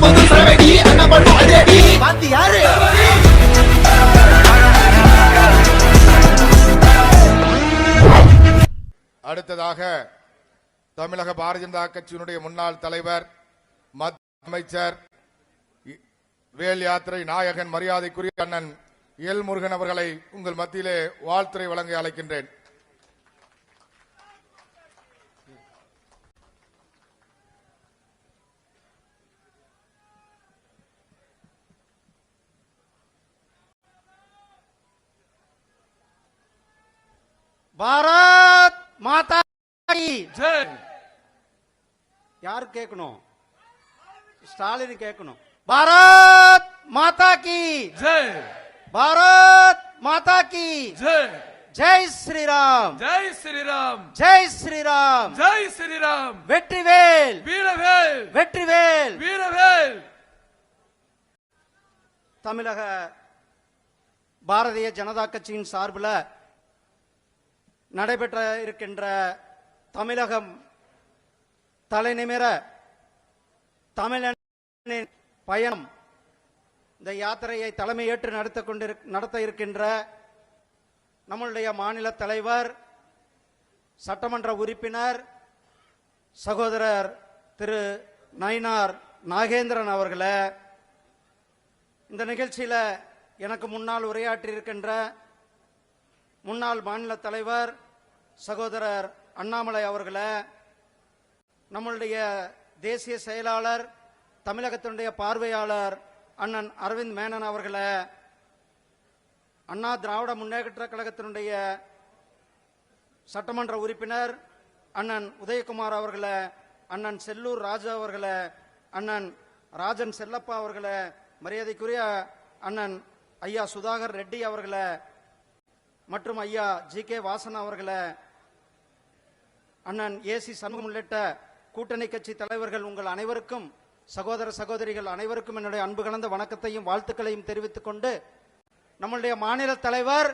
பொது சரவெடி பாத்தி யாரு? அடுத்ததாக தமிழக பாரதிய ஜனதா கட்சியினுடைய முன்னாள் தலைவர் மத்திய அமைச்சர் வேல் யாத்திரை நாயகன் மரியாதைக்குரிய அண்ணன் எல் முருகன் அவர்களை உங்கள் மத்தியிலே வாழ்த்துரை வழங்க அழைக்கின்றேன். பாரத் மாதா யாரு கேட்கணும்? ஸ்டாலின் கேட்கணும். பாரத் மாதா கி ஜெய். பாரத் மாதா கி ஜெய். ஜெய் ஸ்ரீராம். ஜெய் ஸ்ரீராம். ஜெய் ஸ்ரீராம். ஜெய் ஸ்ரீராம். வெற்றிவேல். வீரவேல். வெற்றிவேல். வீரவேல். தமிழக பாரதிய ஜனதா கட்சியின் சார்பில் நடைபெற்ற இருக்கின்ற தமிழகம் தலைநிமிர தமிழனின் பயணம் இந்த யாத்திரையை தலைமையேற்று நடத்த கொண்டிரு நடத்த இருக்கின்ற நம்மளுடைய மாநில தலைவர் சட்டமன்ற உறுப்பினர் சகோதரர் திரு நயினார் நாகேந்திரன் அவர்களை இந்த நிகழ்ச்சியில் எனக்கு முன்னால் உரையாற்றி இருக்கின்ற முன்னாள் மாநில தலைவர் சகோதரர் அண்ணாமலை அவர்களை நம்மளுடைய தேசிய செயலாளர் தமிழகத்தினுடைய பார்வையாளர் அண்ணன் அரவிந்த் மேனன் அவர்களை அண்ணா திராவிட முன்னேற்ற கழகத்தினுடைய சட்டமன்ற உறுப்பினர் அண்ணன் உதயகுமார் அவர்களை அண்ணன் செல்லூர் ராஜா அவர்களை அண்ணன் ராஜன் செல்லப்பா அவர்களை மரியாதைக்குரிய அண்ணன் ஐயா சுதாகர் ரெட்டி அவர்களை மற்றும் ஐயா ஜி கே வாசன் அவர்களை அண்ணன் ஏசி சண்முகம் உள்ளிட்ட கூட்டணி கட்சி தலைவர்கள் உங்கள் அனைவருக்கும் சகோதர சகோதரிகள் அனைவருக்கும் என்னுடைய அன்பு கலந்த வணக்கத்தையும் வாழ்த்துக்களையும் தெரிவித்துக் கொண்டு நம்மளுடைய மாநில தலைவர்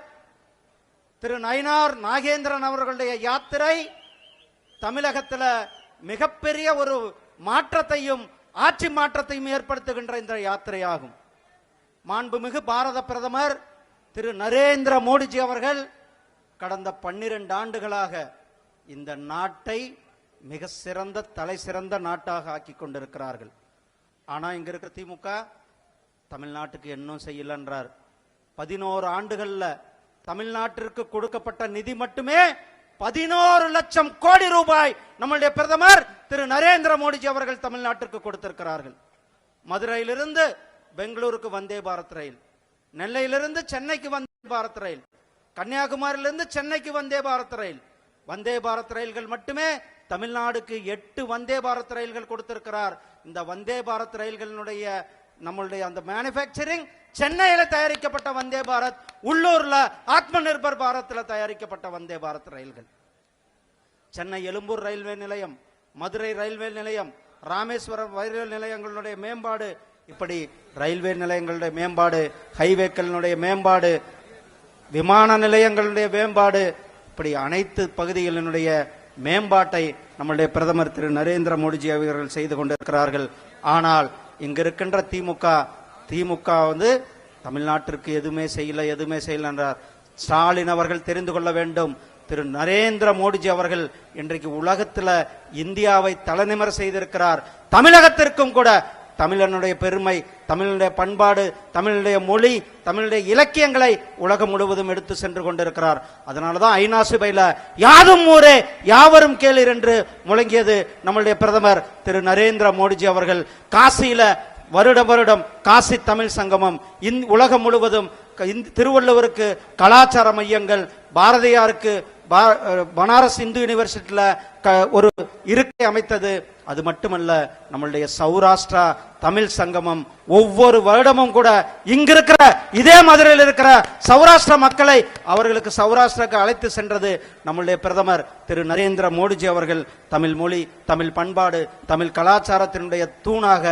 திரு நயினார் நாகேந்திரன் அவர்களுடைய யாத்திரை தமிழகத்தில் மிகப்பெரிய ஒரு மாற்றத்தையும் ஆட்சி மாற்றத்தையும் ஏற்படுத்துகின்ற இந்த யாத்திரையாகும். மாண்புமிகு பாரத பிரதமர் திரு நரேந்திர மோடிஜி அவர்கள் கடந்த பன்னிரண்டு ஆண்டுகளாக இந்த நாட்டை மிக சிறந்த தலை சிறந்த நாட்டாக ஆக்கி கொண்டிருக்கிறார்கள். ஆனால் இங்கே இருக்கிற திமுக தமிழ்நாட்டுக்கு இன்னும் செய்யலன்றார். பதினோரு ஆண்டுகளில் தமிழ்நாட்டிற்கு கொடுக்கப்பட்ட நிதி மட்டுமே பதினோரு லட்சம் கோடி ரூபாய் நம்முடைய பிரதமர் திரு நரேந்திர மோடிஜி அவர்கள் தமிழ்நாட்டிற்கு கொடுத்திருக்கிறார்கள். மதுரையிலிருந்து பெங்களூருக்கு வந்தே பாரத் ரயில். நெல்லையிலிருந்து சென்னைக்கு வந்தே பாரத் ரயில். கன்னியாகுமரியிலிருந்து சென்னைக்கு வந்தே பாரத் ரயில். வந்தே பாரத் ரயில்கள் மட்டுமே தமிழ்நாடுக்கு எட்டு வந்தே பாரத் ரயில்கள் கொடுத்திருக்கிறார். இந்த வந்தே பாரத் ரயில்களினுடைய நம்மளுடைய அந்த மேனுஃபேக்சரிங் சென்னையில தயாரிக்கப்பட்ட வந்தே பாரத் உள்ளூர்ல ஆத்ம நிர்பர் பாரத்ல தயாரிக்கப்பட்ட வந்தே பாரத் ரயில்கள். சென்னை எழும்பூர் ரயில்வே நிலையம் மதுரை ரயில்வே நிலையம் ராமேஸ்வரம் ரயில்வே நிலையங்களுடைய மேம்பாடு இப்படி ரயில்வே நிலையங்களுடைய மேம்பாடு ஹைவேக்களினுடைய மேம்பாடு விமான நிலையங்களுடைய மேம்பாடு இப்படி அனைத்து பகுதிகளினுடைய மேம்பாட்டை நம்முடைய பிரதமர் திரு நரேந்திர மோடிஜி அவர்கள் செய்து கொண்டிருக்கிறார்கள். ஆனால் இங்க இருக்கின்ற திமுக திமுக வந்து தமிழ்நாட்டிற்கு எதுவுமே செய்யல எதுவுமே செய்யல என்றார். ஸ்டாலின் அவர்கள் தெரிந்து கொள்ள வேண்டும். திரு நரேந்திர மோடிஜி அவர்கள் இன்றைக்கு உலகத்தில் இந்தியாவை தலைநிமர செய்திருக்கிறார். தமிழகத்திற்கும் கூட தமிழனுடைய பெருமை தமிழனுடைய பண்பாடு தமிழனுடைய மொழி தமிழுடைய இலக்கியங்களை உலகம் முழுவதும் எடுத்து சென்று கொண்டிருக்கிறார். அதனாலதான் ஐநா சபையில யாதும் ஊரே யாவரும் கேளீர் என்று முழங்கியது நம்மளுடைய பிரதமர் திரு நரேந்திர மோடிஜி அவர்கள். காசியில வருடம் வருடம் காசி தமிழ் சங்கமம். இந் உலகம் முழுவதும் க- திருவள்ளுவருக்கு கலாச்சார மையங்கள் பாரதியாருக்கு பா- பனாரஸ் இந்து யூனிவர்சிட்டியில ஒரு இருக்கை அமைத்தது. அது மட்டுமல்ல நம்மளுடைய சௌராஷ்டிரா தமிழ் சங்கமம் ஒவ்வொரு வருடமும் கூட இங்க இருக்கிற இதே மதுரையில் இருக்கிற சௌராஷ்டிரா மக்களை அவர்களுக்கு சௌராஷ்டிராக்கு அழைத்து சென்றது நம்மளுடைய பிரதமர் திரு நரேந்திர மோடிஜி அவர்கள். தமிழ் மொழி தமிழ் பண்பாடு தமிழ் கலாச்சாரத்தினுடைய தூணாக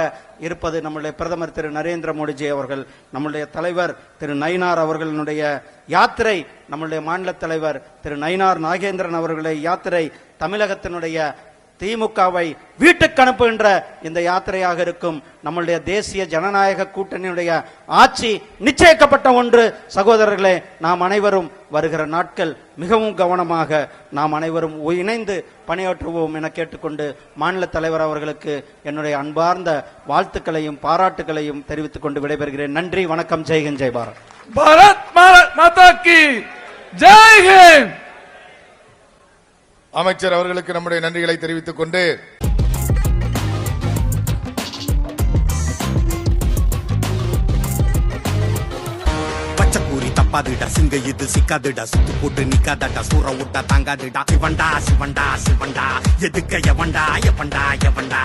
இருப்பது நம்மளுடைய பிரதமர் திரு நரேந்திர மோடிஜி அவர்கள். நம்மளுடைய தலைவர் திரு நயினார் அவர்களுடைய யாத்திரை நம்முடைய மாநில தலைவர் திரு நயினார் நாகேந்திரன் அவர்களுடைய யாத்திரை தமிழகத்தினுடைய திமுகவை வீட்டுக்கு அனுப்புகின்ற இந்த யாத்திரையாக இருக்கும் நம்மளுடைய தேசிய ஜனநாயக கூட்டணியுடைய ஆட்சி நிச்சயிக்கப்பட்ட ஒன்று. சகோதரர்களே நாம் அனைவரும் வருகிற நாட்கள் மிகவும் கவனமாக நாம் அனைவரும் இணைந்து பணியாற்றுவோம் என கேட்டுக்கொண்டு மாநில தலைவர் அவர்களுக்கு என்னுடைய அன்பார்ந்த வாழ்த்துக்களையும் பாராட்டுகளையும் தெரிவித்துக் கொண்டு விடைபெறுகிறேன். நன்றி வணக்கம் ஜெய்ஹிந்த் ஜெய் பாரத். பாரத் மாதா கி ஜெய்ஹிந்த் அமைச்சர் அவர்களுக்கு நம்முடைய நன்றிகளை தெரிவித்துக் கொண்டு பச்சை தப்பாதுடா சிங்க இது சிக்காதுடா சுத்து போட்டு நிக்காதடா சூற விட்டா தாங்காதுடா. சிவண்டா சிவண்டா சிவண்டா எதுக்க எவண்டா எவண்டா எவண்டா